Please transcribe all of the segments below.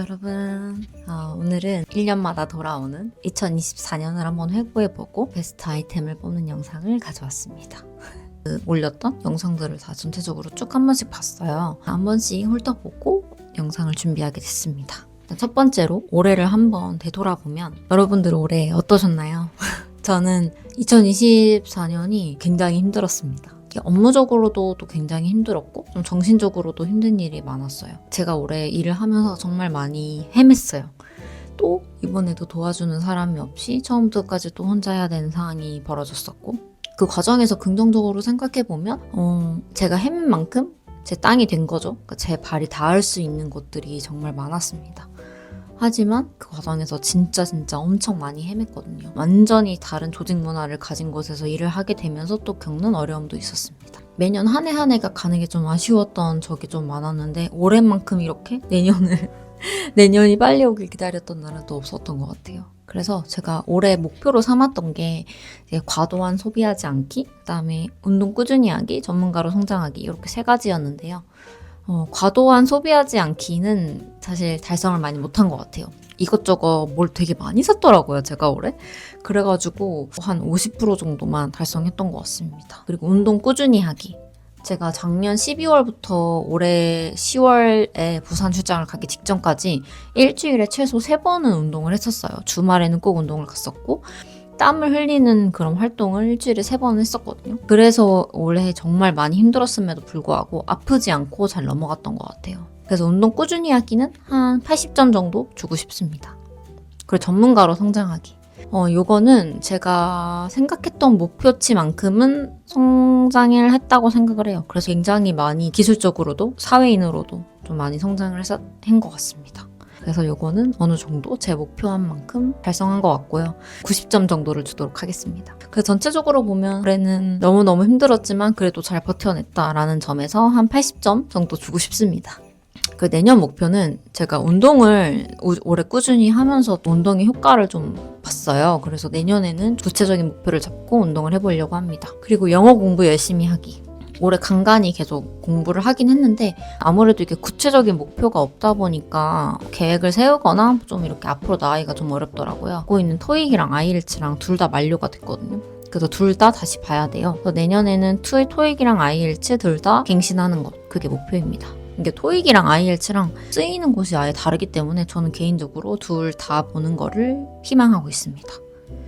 여러분. 어, 오늘은 1년마다 돌아오는 2024년을 한번 회고해보고 베스트 아이템을 뽑는 영상을 가져왔습니다. 그 올렸던 영상들을 다 전체적으로 쭉 한 번씩 봤어요. 한 번씩 훑어보고 영상을 준비하게 됐습니다. 첫 번째로 올해를 한번 되돌아보면 여러분들 올해 어떠셨나요? 저는 2024년이 굉장히 힘들었습니다. 업무적으로도 또 굉장히 힘들었고 좀 정신적으로도 힘든 일이 많았어요. 제가 올해 일을 하면서 정말 많이 헤맸어요. 또 이번에도 도와주는 사람이 없이 처음부터까지 또 혼자 해야 되는 상황이 벌어졌었고 그 과정에서 긍정적으로 생각해 보면 어, 제가 헤맨 만큼 제 땅이 된 거죠. 그러니까 제 발이 닿을 수 있는 곳들이 정말 많았습니다. 하지만 그 과정에서 진짜 진짜 엄청 많이 헤맸거든요. 완전히 다른 조직 문화를 가진 곳에서 일을 하게 되면서 또 겪는 어려움도 있었습니다. 매년 한 해 한 해가 가는 게 좀 아쉬웠던 적이 좀 많았는데 올해만큼 이렇게 내년을 내년이 빨리 오길 기다렸던 날은 또 없었던 것 같아요. 그래서 제가 올해 목표로 삼았던 게 과도한 소비하지 않기, 그다음에 운동 꾸준히 하기, 전문가로 성장하기 이렇게 세 가지였는데요. 어, 과도한 소비하지 않기는 사실 달성을 많이 못한 것 같아요. 이것저것 뭘 되게 많이 샀더라고요, 제가 올해. 그래가지고 한 50% 정도만 달성했던 것 같습니다. 그리고 운동 꾸준히 하기. 제가 작년 12월부터 올해 10월에 부산 출장을 가기 직전까지 일주일에 최소 3번은 운동을 했었어요. 주말에는 꼭 운동을 갔었고, 땀을 흘리는 그런 활동을 일주일에 세 번 했었거든요. 그래서 올해 정말 많이 힘들었음에도 불구하고 아프지 않고 잘 넘어갔던 것 같아요. 그래서 운동 꾸준히 하기는 한 80점 정도 주고 싶습니다. 그리고 전문가로 성장하기. 어, 요거는 제가 생각했던 목표치만큼은 성장을 했다고 생각을 해요. 그래서 굉장히 많이 기술적으로도 사회인으로도 좀 많이 성장을 해서 한 것 같습니다. 그래서 요거는 어느 정도 제 목표한 만큼 달성한 것 같고요. 90점 정도를 주도록 하겠습니다. 그래서 전체적으로 보면 올해는 너무너무 힘들었지만 그래도 잘 버텨냈다라는 점에서 한 80점 정도 주고 싶습니다. 그 내년 목표는 제가 운동을 우- 올해 꾸준히 하면서 또 운동의 효과를 좀 봤어요. 그래서 내년에는 구체적인 목표를 잡고 운동을 해보려고 합니다. 그리고 영어 공부 열심히 하기. 올해 간간히 계속 공부를 하긴 했는데 아무래도 이게 구체적인 목표가 없다 보니까 계획을 세우거나 좀 이렇게 앞으로 나아가기가 좀 어렵더라고요. 하고 있는 토익이랑 아이엘츠랑 둘 다 만료가 됐거든요. 그래서 둘 다 다시 봐야 돼요. 그래서 내년에는 투, 토익이랑 아이엘츠 둘 다 갱신하는 것 그게 목표입니다. 이게 토익이랑 아이엘츠랑 쓰이는 곳이 아예 다르기 때문에 저는 개인적으로 둘 다 보는 거를 희망하고 있습니다.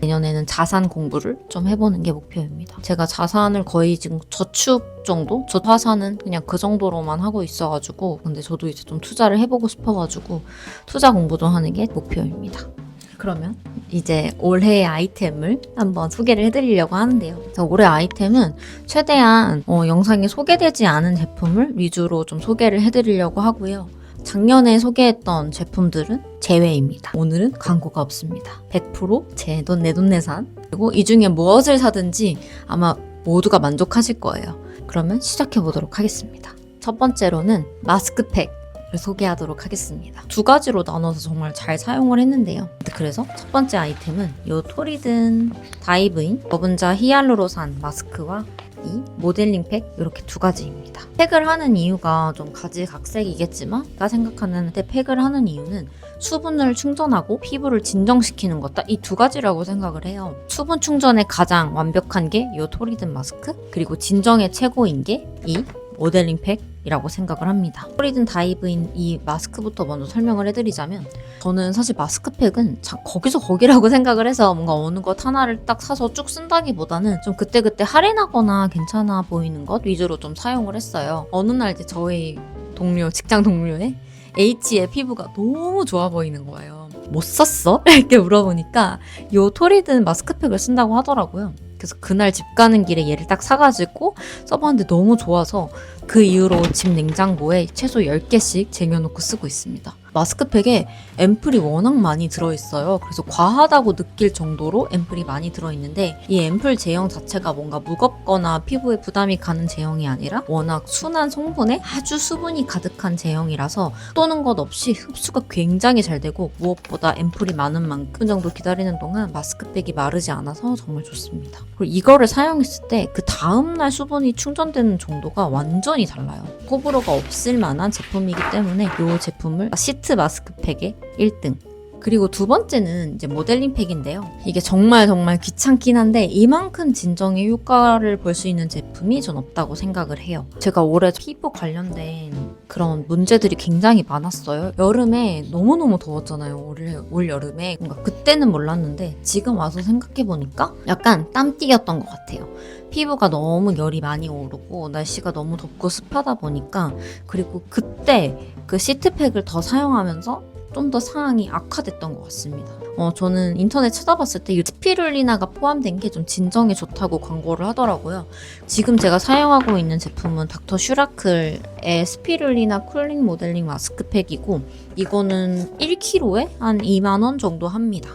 내년에는 자산 공부를 좀 해보는 게 목표입니다. 제가 자산을 거의 지금 저축 정도? 저 화산은 그냥 그 정도로만 하고 있어가지고 근데 저도 이제 좀 투자를 해보고 싶어가지고 투자 공부 좀 하는 게 목표입니다. 그러면 이제 올해의 아이템을 한번 소개를 해드리려고 하는데요. 올해 아이템은 최대한 어, 영상에 소개되지 않은 제품을 위주로 좀 소개를 해드리려고 하고요. 작년에 소개했던 제품들은 제외입니다. 오늘은 광고가 없습니다. 100%제 돈 내 돈 내산. 그리고 이 중에 무엇을 사든지 아마 모두가 만족하실 거예요. 그러면 시작해 보도록 하겠습니다. 첫 번째로는 마스크팩. 을 소개하도록 하겠습니다. 두 가지로 나눠서 정말 잘 사용을 했는데요. 그래서 첫 번째 아이템은 이 토리든 다이브인 버분자 히알루로산 마스크와 이 모델링 팩 이렇게 두 가지입니다. 팩을 하는 이유가 좀 가지각색이겠지만 제가 생각하는 때 팩을 하는 이유는 수분을 충전하고 피부를 진정시키는 것 딱 이 두 가지라고 생각을 해요. 수분 충전에 가장 완벽한 게 이 토리든 마스크 그리고 진정에 최고인 게 이 모델링 팩이라고 생각을 합니다. 토리든 다이브인 이 마스크부터 먼저 설명을 해드리자면 저는 사실 마스크팩은 자- 거기서 거기라고 생각을 해서 뭔가 어느 것 하나를 딱 사서 쭉 쓴다기보다는 좀 그때그때 할인하거나 괜찮아 보이는 것 위주로 좀 사용을 했어요. 어느 날 이제 저희 동료, 직장 동료의 H의 피부가 너무 좋아 보이는 거예요. 못 썼어? 이렇게 물어보니까 요 토리든 마스크팩을 쓴다고 하더라고요. 그래서 그날 집 가는 길에 얘를 딱 사가지고 써봤는데 너무 좋아서 그 이후로 집 냉장고에 최소 10개씩 쟁여놓고 쓰고 있습니다. 마스크팩에 앰플이 워낙 많이 들어있어요. 그래서 과하다고 느낄 정도로 앰플이 많이 들어있는데 이 앰플 제형 자체가 뭔가 무겁거나 피부에 부담이 가는 제형이 아니라 워낙 순한 성분에 아주 수분이 가득한 제형이라서 또는 것 없이 흡수가 굉장히 잘 되고 무엇보다 앰플이 많은 만큼 정도 기다리는 동안 마스크팩이 마르지 않아서 정말 좋습니다. 그리고 이거를 사용했을 때 그 다음날 수분이 충전되는 정도가 완전히 달라요. 호불호가 없을 만한 제품이기 때문에 이 제품을 세트 마스크팩의 1등. 그리고 두 번째는 이제 모델링 팩인데요. 이게 정말 정말 귀찮긴 한데 이만큼 진정의 효과를 볼 수 있는 제품이 전 없다고 생각을 해요. 제가 올해 피부 관련된 그런 문제들이 굉장히 많았어요. 여름에 너무너무 더웠잖아요. 올, 올 여름에. 뭔가 그때는 몰랐는데 지금 와서 생각해보니까 약간 땀띠였던 것 같아요. 피부가 너무 열이 많이 오르고 날씨가 너무 덥고 습하다 보니까 그리고 그때 그 시트팩을 더 사용하면서 좀더 상황이 악화됐던 것 같습니다. 어, 저는 인터넷 찾아봤을 때이 스피룰리나가 포함된 게 좀 진정에 좋다고 광고를 하더라고요. 지금 제가 사용하고 있는 제품은 닥터 슈라클의 스피룰리나 쿨링 모델링 마스크팩이고 이거는 1kg에 한 2만 원 정도 합니다.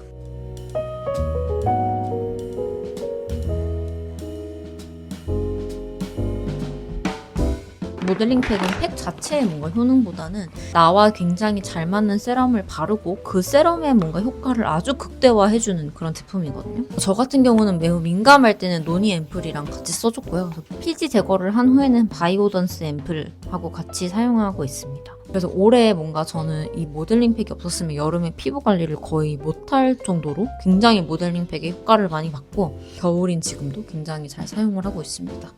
모델링 팩은 팩 자체의 뭔가 효능보다는 나와 굉장히 잘 맞는 세럼을 바르고 그 세럼의 뭔가 효과를 아주 극대화해주는 그런 제품이거든요. 저 같은 경우는 매우 민감할 때는 노니 앰플이랑 같이 써줬고요. 피지 제거를 한 후에는 바이오던스 앰플하고 같이 사용하고 있습니다. 그래서 올해 뭔가 저는 이 모델링 팩이 없었으면 여름에 피부 관리를 거의 못할 정도로 굉장히 모델링 팩의 효과를 많이 받고 겨울인 지금도 굉장히 잘 사용을 하고 있습니다.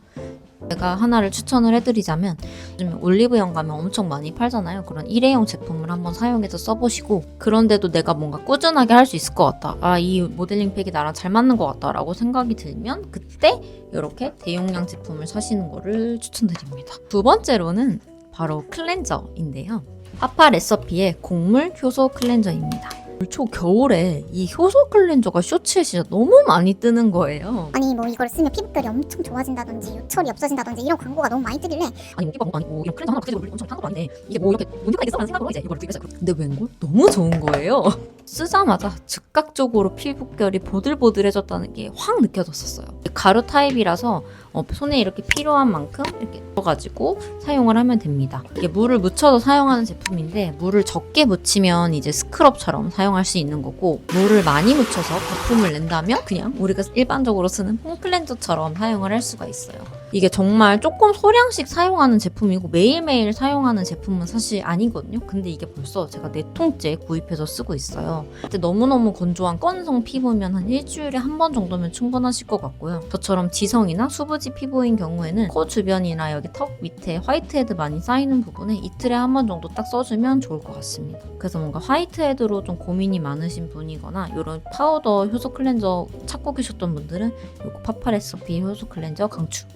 제가 하나를 추천을 해드리자면 요즘 올리브영 가면 엄청 많이 팔잖아요. 그런 일회용 제품을 한번 사용해서 써보시고 그런데도 내가 뭔가 꾸준하게 할 수 있을 것 같다. 아, 이 모델링 팩이 나랑 잘 맞는 것 같다. 라고 생각이 들면 그때 이렇게 대용량 제품을 사시는 거를 추천드립니다. 두 번째로는 바로 클렌저인데요. 파파 레서피의 곡물 효소 클렌저입니다. 초 겨울에 이 효소 클렌저가 쇼츠에 진짜 너무 많이 뜨는 거예요. 뭐 이걸 쓰면 피부결이 엄청 좋아진다든지 요철이 없어진다든지 이런 광고가 너무 많이 뜨길래 아니 뭐 아니고 이런 클렌저 하나 그래도 엄청 탄 것도 아닌데 이게 뭐 이렇게 문제가 있겠어라는 생각으로 이제 이걸 구입했어요. 근데 웬걸 너무 좋은 거예요. 쓰자마자 즉각적으로 피부결이 보들보들해졌다는 게 확 느껴졌었어요. 가루 타입이라서 어, 손에 이렇게 필요한 만큼 이렇게 넣어가지고 사용을 하면 됩니다. 이게 물을 묻혀서 사용하는 제품인데 물을 적게 묻히면 이제 스크럽처럼 사용할 수 있는 거고 물을 많이 묻혀서 거품을 낸다면 그냥 우리가 일반적으로 쓰는 폼 클렌저처럼 사용을 할 수가 있어요. 이게 정말 조금 소량씩 사용하는 제품이고 매일매일 사용하는 제품은 사실 아니거든요. 근데 이게 벌써 제가 네 통째 구입해서 쓰고 있어요. 근데 너무너무 건조한 건성 피부면 한 일주일에 한 번 정도면 충분하실 것 같고요. 저처럼 지성이나 수부지 피부인 경우에는 코 주변이나 여기 턱 밑에 화이트헤드 많이 쌓이는 부분에 이틀에 한 번 정도 딱 써주면 좋을 것 같습니다. 그래서 뭔가 화이트헤드로 좀 고민이 많으신 분이거나 이런 파우더 효소 클렌저 찾고 계셨던 분들은 이거 파파레서피 효소 클렌저 강추.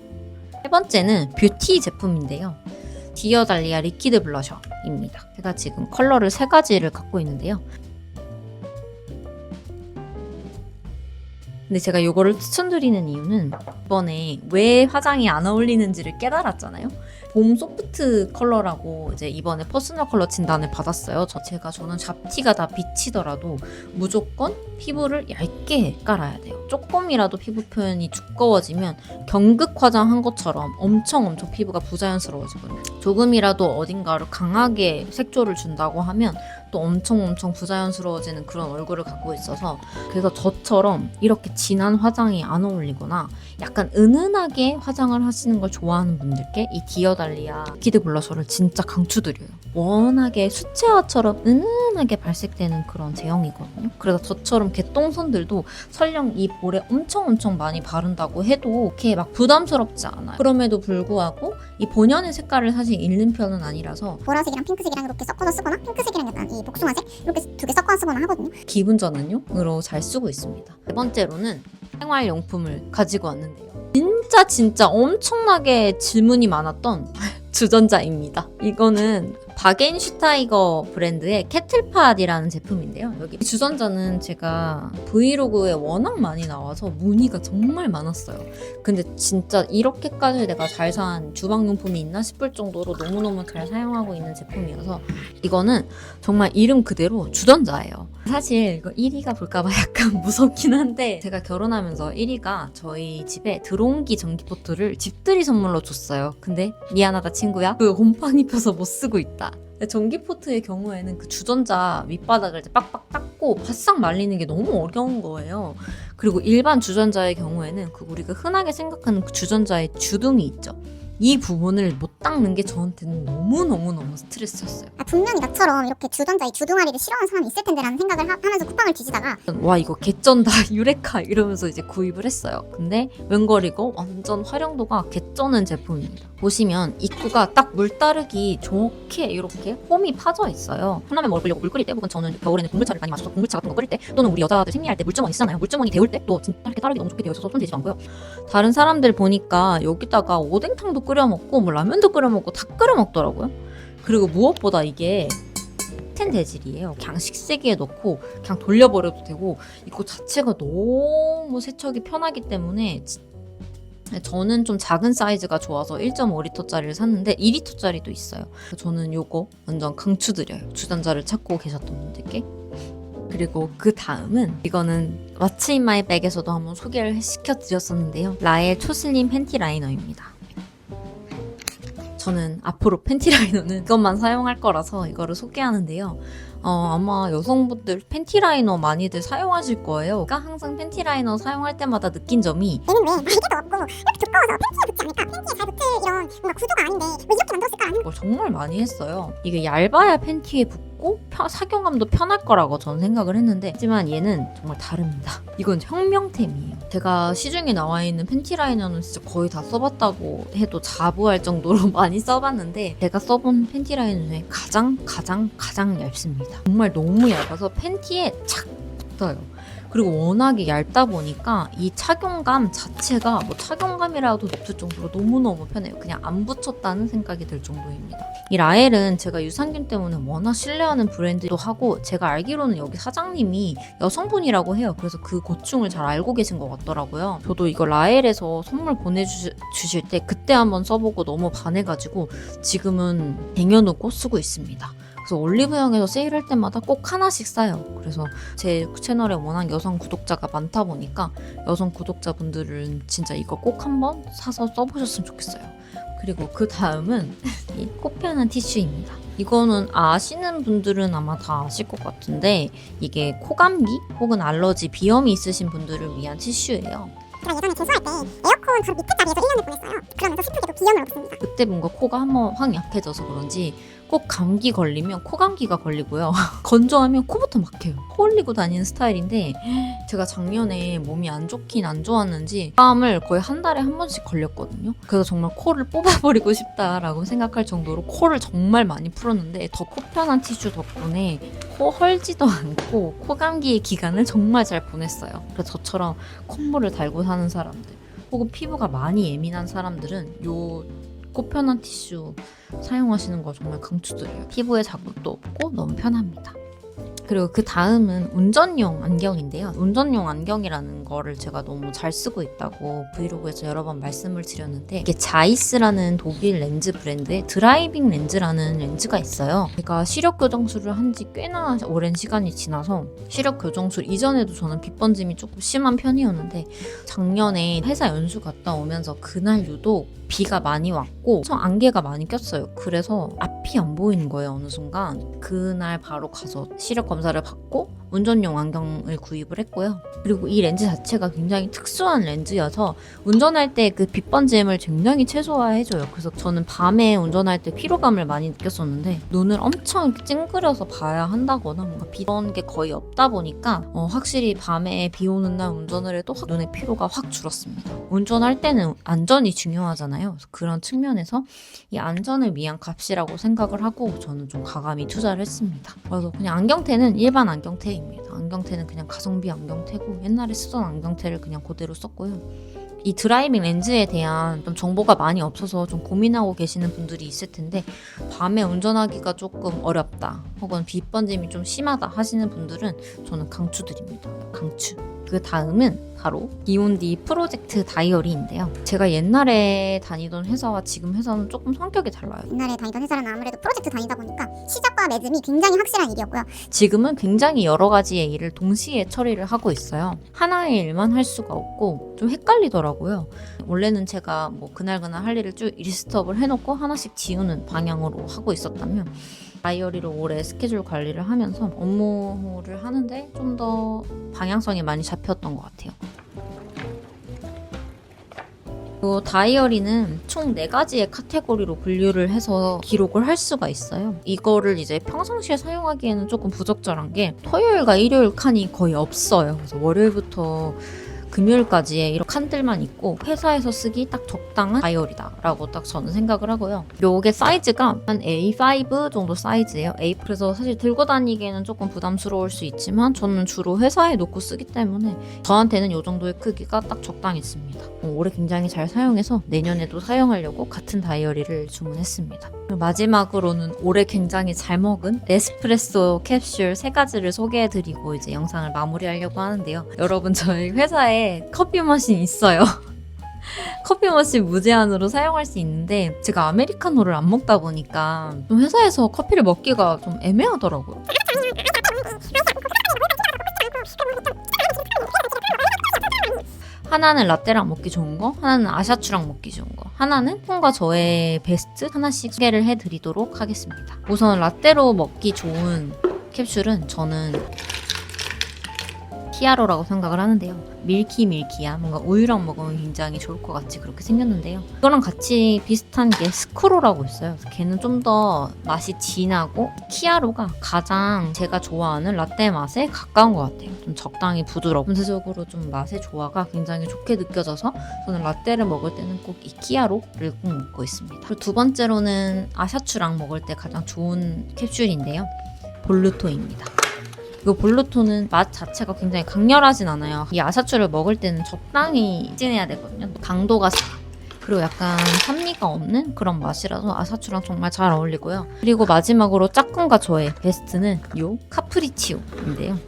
세 번째는 뷰티 제품인데요. 디어 달리아 리퀴드 블러셔입니다. 제가 지금 컬러를 세 가지를 갖고 있는데요. 근데 제가 이거를 추천드리는 이유는 이번에 왜 화장이 안 어울리는지를 깨달았잖아요. 봄 소프트 컬러라고 이제 이번에 퍼스널 컬러 진단을 받았어요. 저 제가 저는 잡티가 다 비치더라도 무조건 피부를 얇게 깔아야 돼요. 조금이라도 피부 표현이 두꺼워지면 경극 화장한 것처럼 엄청 엄청 피부가 부자연스러워지거든요. 조금이라도 어딘가를 강하게 색조를 준다고 하면 또 엄청 엄청 부자연스러워지는 그런 얼굴을 갖고 있어서 그래서 저처럼 이렇게 진한 화장이 안 어울리거나 약간 은은하게 화장을 하시는 걸 좋아하는 분들께 이 디어 달리아 키드 블러셔를 진짜 강추드려요. 워낙에 수채화처럼 은은하게 발색되는 그런 제형이거든요. 그래서 저처럼 개똥손들도 설령 이 볼에 엄청 엄청 많이 바른다고 해도 이렇게 막 부담스럽지 않아요. 그럼에도 불구하고 이 본연의 색깔을 사실 잃는 편은 아니라서 보라색이랑 핑크색이랑 이렇게 섞어서 쓰거나 핑크색이랑 약간 이 복숭아색 이렇게 두 개 섞어서 쓰거나 하거든요 기분 전환용으로 잘 쓰고 있습니다. 세 번째로는 생활용품을 가지고 왔는데요. 진짜 진짜 엄청나게 질문이 많았던 주전자입니다. 이거는 바겐슈타이거 브랜드의 캐틀팟이라는 제품인데요. 여기 주전자는 제가 브이로그에 워낙 많이 나와서 문의가 정말 많았어요. 근데 진짜 이렇게까지 내가 잘 산 주방용품이 있나 싶을 정도로 너무너무 잘 사용하고 있는 제품이어서 이거는 정말 이름 그대로 주전자예요. 사실 이거 1위가 볼까봐 약간 무섭긴 한데 제가 결혼하면서 1위가 저희 집에 드론기 전기포트를 집들이 선물로 줬어요. 근데 미안하다 친구야. 그 곰팡이 펴서 못 쓰고 있다. 전기포트의 경우에는 그 주전자 밑바닥을 이제 빡빡 닦고 바싹 말리는 게 너무 어려운 거예요. 그리고 일반 주전자의 경우에는 그 우리가 흔하게 생각하는 그 주전자의 주둥이 있죠. 이 부분을 못 닦는 게 저한테는 너무너무너무 스트레스였어요. 아, 분명히 나처럼 이렇게 주전자의 주둥아리를 싫어하는 사람이 있을 텐데라는 생각을 하, 면서 쿠팡을 뒤지다가 와 이거 개쩐다 유레카 이러면서 이제 구입을 했어요. 근데 웬걸 이거 완전 활용도가 개쩌는 제품입니다. 보시면 입구가 딱 물 따르기 좋게 이렇게 홈이 파져 있어요. 컵라면 먹으려고 물 끓일 때 혹은 저는 겨울에는 국물차를 많이 마셔서 국물차 같은 거 끓일 때 또는 우리 여자들 생리할 때 물주머니 쓰잖아요. 물주머니 데울 때 또 진짜 이렇게 따르기 너무 좋게 되어 있어서 손 대지 않고요. 다른 사람들 보니까 여기다가 오뎅탕도 끓여 먹고 뭐 라면도 끓여 먹고 다 끓여 먹더라고요. 그리고 무엇보다 이게 텐 재질이에요. 그냥 식세기에 넣고 그냥 돌려버려도 되고 이거 자체가 너무 세척이 편하기 때문에 지- 저는 좀 작은 사이즈가 좋아서 1.5리터짜리를 샀는데 2리터짜리도 있어요. 저는 요거 완전 강추드려요. 주전자를 찾고 계셨던 분들께. 그리고 그 다음은 이거는 왓츠 인 마이 백에서도 한번 소개를 시켜드렸었는데요. 라엘 초슬림 팬티 라이너입니다. 저는 앞으로 팬티 라이너는 이것만 사용할 거라서 이거를 소개하는데요. 어, 아마 여성분들 팬티 라이너 많이들 사용하실 거예요. 제가 항상 팬티 라이너 사용할 때마다 느낀 점이 얘는 왜 날개도 없고 이렇게 두꺼워서 팬티에 붙지 않을까? 팬티에 잘 붙을 이런 뭔가 구조가 아닌데 왜 이렇게 만들었을까? 하는 걸 정말 많이 했어요. 이게 얇아야 팬티에 붙고 펴- 착용감도 편할 거라고 저는 생각을 했는데 하지만 얘는 정말 다릅니다. 이건 혁명템이에요. 제가 시중에 나와 있는 팬티 라이너는 진짜 거의 다 써봤다고 해도 자부할 정도로 많이 써봤는데 제가 써본 팬티 라이너 중에 가장 가장 가장 얇습니다. 정말 너무 얇아서 팬티에 착 붙어요. 그리고 워낙에 얇다 보니까 이 착용감 자체가 뭐 착용감이라도 높을 정도로 너무너무 편해요. 그냥 안 붙였다는 생각이 들 정도입니다. 이 라엘은 제가 유산균 때문에 워낙 신뢰하는 브랜드도 하고 제가 알기로는 여기 사장님이 여성분이라고 해요. 그래서 그 고충을 잘 알고 계신 것 같더라고요. 저도 이거 라엘에서 선물 보내주실 때 그때 한번 써보고 너무 반해가지고 지금은 쟁여놓고 쓰고 있습니다. 그래서 올리브영에서 세일할 때마다 꼭 하나씩 사요. 그래서 제 채널에 워낙 여성 구독자가 많다 보니까 여성 구독자분들은 진짜 이거 꼭 한번 사서 써보셨으면 좋겠어요. 그리고 그 다음은 이 코피하는 티슈입니다. 이거는 아시는 분들은 아마 다 아실 것 같은데 이게 코감기 혹은 알러지 비염이 있으신 분들을 위한 티슈예요. 제가 예전에 재수할 때 에어컨 바로 밑에 자리에서 1년을 보냈어요. 그러면서 슬프게도 비염을 얻었습니다. 그때 뭔가 코가 한번 확 약해져서 그런지 꼭 감기 걸리면 코감기가 걸리고요. 건조하면 코부터 막혀요. 코 흘리고 다니는 스타일인데 제가 작년에 몸이 안 좋긴 안 좋았는지 땀을 거의 한 달에 한 번씩 걸렸거든요. 그래서 정말 코를 뽑아버리고 싶다라고 생각할 정도로 코를 정말 많이 풀었는데 더 코 편한 티슈 덕분에 코 헐지도 않고 코감기의 기간을 정말 잘 보냈어요. 그래서 저처럼 콧물을 달고 사는 사람들 혹은 피부가 많이 예민한 사람들은 요 코편한 티슈 사용하시는 거 정말 강추드려요. 피부에 자극도 없고 너무 편합니다. 그리고 그 다음은 운전용 안경인데요. 운전용 안경이라는 거를 제가 너무 잘 쓰고 있다고 브이로그에서 여러 번 말씀을 드렸는데 이게 자이스라는 독일 렌즈 브랜드의 드라이빙 렌즈라는 렌즈가 있어요. 제가 시력 교정술을 한 지 꽤나 오랜 시간이 지나서 시력 교정술 이전에도 저는 빗번짐이 조금 심한 편이었는데 작년에 회사 연수 갔다 오면서 그날 유독 비가 많이 왔고 엄청 안개가 많이 꼈어요. 그래서 앞이 안 보이는 거예요. 어느 순간 그날 바로 가서 시력 검사를 받고 운전용 안경을 구입을 했고요. 그리고 이 렌즈 자체가 굉장히 특수한 렌즈여서 운전할 때 그 빛 번짐을 굉장히 최소화해줘요. 그래서 저는 밤에 운전할 때 피로감을 많이 느꼈었는데 눈을 엄청 찡그려서 봐야 한다거나 뭔가 비런 게 거의 없다 보니까 어, 확실히 밤에 비 오는 날 운전을 해도 확 눈의 피로가 확 줄었습니다. 운전할 때는 안전이 중요하잖아요. 그런 측면에서 이 안전을 위한 값이라고 생각을 하고 저는 좀 가감히 투자를 했습니다. 그래서 그냥 안경테는 일반 안경테입니다. 안경테는 그냥 가성비 안경테고 옛날에 쓰던 안경테를 그냥 그대로 썼고요. 이 드라이빙 렌즈에 대한 좀 정보가 많이 없어서 좀 고민하고 계시는 분들이 있을 텐데 밤에 운전하기가 조금 어렵다 혹은 빛 번짐이 좀 심하다 하시는 분들은 저는 강추드립니다. 강추. 그 다음은 바로 비온디 프로젝트 다이어리인데요. 제가 옛날에 다니던 회사와 지금 회사는 조금 성격이 달라요. 옛날에 다니던 회사는 아무래도 프로젝트 다니다 보니까 시작과 맺음이 굉장히 확실한 일이었고요. 지금은 굉장히 여러 가지의 일을 동시에 처리를 하고 있어요. 하나의 일만 할 수가 없고 좀 헷갈리더라고요. 원래는 제가 뭐 그날그날 할 일을 쭉 리스트업을 해놓고 하나씩 지우는 방향으로 하고 있었다면 다이어리로 올해 스케줄 관리를 하면서 업무를 하는데 좀 더 방향성이 많이 잡혔던 것 같아요. 이 다이어리는 총 4가지의 카테고리로 분류를 해서 기록을 할 수가 있어요. 이거를 이제 평상시에 사용하기에는 조금 부적절한 게 토요일과 일요일 칸이 거의 없어요. 그래서 월요일부터 금요일까지의 이런 칸들만 있고 회사에서 쓰기 딱 적당한 다이어리다라고 딱 저는 생각을 하고요. 요게 사이즈가 한 A5 정도 사이즈예요. A 그래서 사실 들고 다니기에는 조금 부담스러울 수 있지만 저는 주로 회사에 놓고 쓰기 때문에 저한테는 요 정도의 크기가 딱 적당했습니다. 어, 올해 굉장히 잘 사용해서 내년에도 사용하려고 같은 다이어리를 주문했습니다. 마지막으로는 올해 굉장히 잘 먹은 에스프레소 캡슐 세 가지를 소개해드리고 이제 영상을 마무리하려고 하는데요. 여러분 저희 회사에 커피 머신 있어요. 커피 머신 무제한으로 사용할 수 있는데 제가 아메리카노를 안 먹다 보니까 좀 회사에서 커피를 먹기가 좀 애매하더라고요. 하나는 라떼랑 먹기 좋은 거, 하나는 아샤추랑 먹기 좋은 거, 하나는 폰과 저의 베스트 하나씩 소개를 해드리도록 하겠습니다. 우선 라떼로 먹기 좋은 캡슐은 저는 키아로라고 생각을 하는데요. 밀키 밀키야 뭔가 우유랑 먹으면 굉장히 좋을 것 같이 그렇게 생겼는데요. 이거랑 같이 비슷한 게 스크로라고 있어요. 걔는 좀 더 맛이 진하고 키아로가 가장 제가 좋아하는 라떼 맛에 가까운 것 같아요. 좀 적당히 부드럽고 전체적으로 좀 맛의 조화가 굉장히 좋게 느껴져서 저는 라떼를 먹을 때는 꼭 이 키아로를 꼭 먹고 있습니다. 그리고 두 번째로는 아샤추랑 먹을 때 가장 좋은 캡슐인데요. 볼루토입니다. 이 볼루토는 맛 자체가 굉장히 강렬하진 않아요. 이 아사추를 먹을 때는 적당히 진해야 되거든요. 강도가 세. 그리고 약간 산미가 없는 그런 맛이라서 아사추랑 정말 잘 어울리고요. 그리고 마지막으로 짝꿍과 저의 베스트는 요 카프리치오인데요.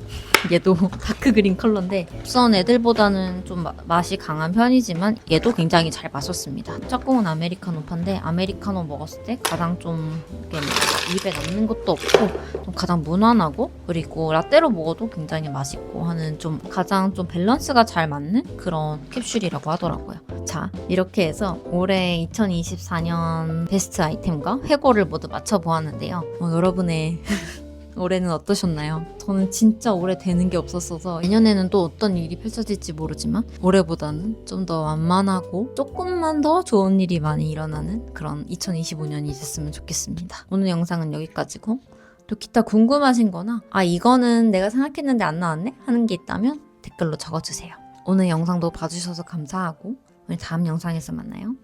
얘도 다크 그린 컬러인데 우선 애들보다는 좀 마- 맛이 강한 편이지만 얘도 굉장히 잘 마셨습니다. 짝꿍은 아메리카노파인데 아메리카노 먹었을 때 가장 좀 이렇게 뭐 입에 남는 것도 없고 좀 가장 무난하고 그리고 라떼로 먹어도 굉장히 맛있고 하는 좀 가장 좀 밸런스가 잘 맞는 그런 캡슐이라고 하더라고요. 자 이렇게 해서 올해 2024년 베스트 아이템과 회고를 모두 맞춰보았는데요. 어, 여러분의 올해는 어떠셨나요? 저는 진짜 올해 되는 게 없었어서 내년에는 또 어떤 일이 펼쳐질지 모르지만 올해보다는 좀 더 완만하고 조금만 더 좋은 일이 많이 일어나는 그런 2025년이 됐으면 좋겠습니다. 오늘 영상은 여기까지고 또 기타 궁금하신 거나 아 이거는 내가 생각했는데 안 나왔네 하는 게 있다면 댓글로 적어주세요. 오늘 영상도 봐주셔서 감사하고 우리 다음 영상에서 만나요.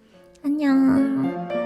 안녕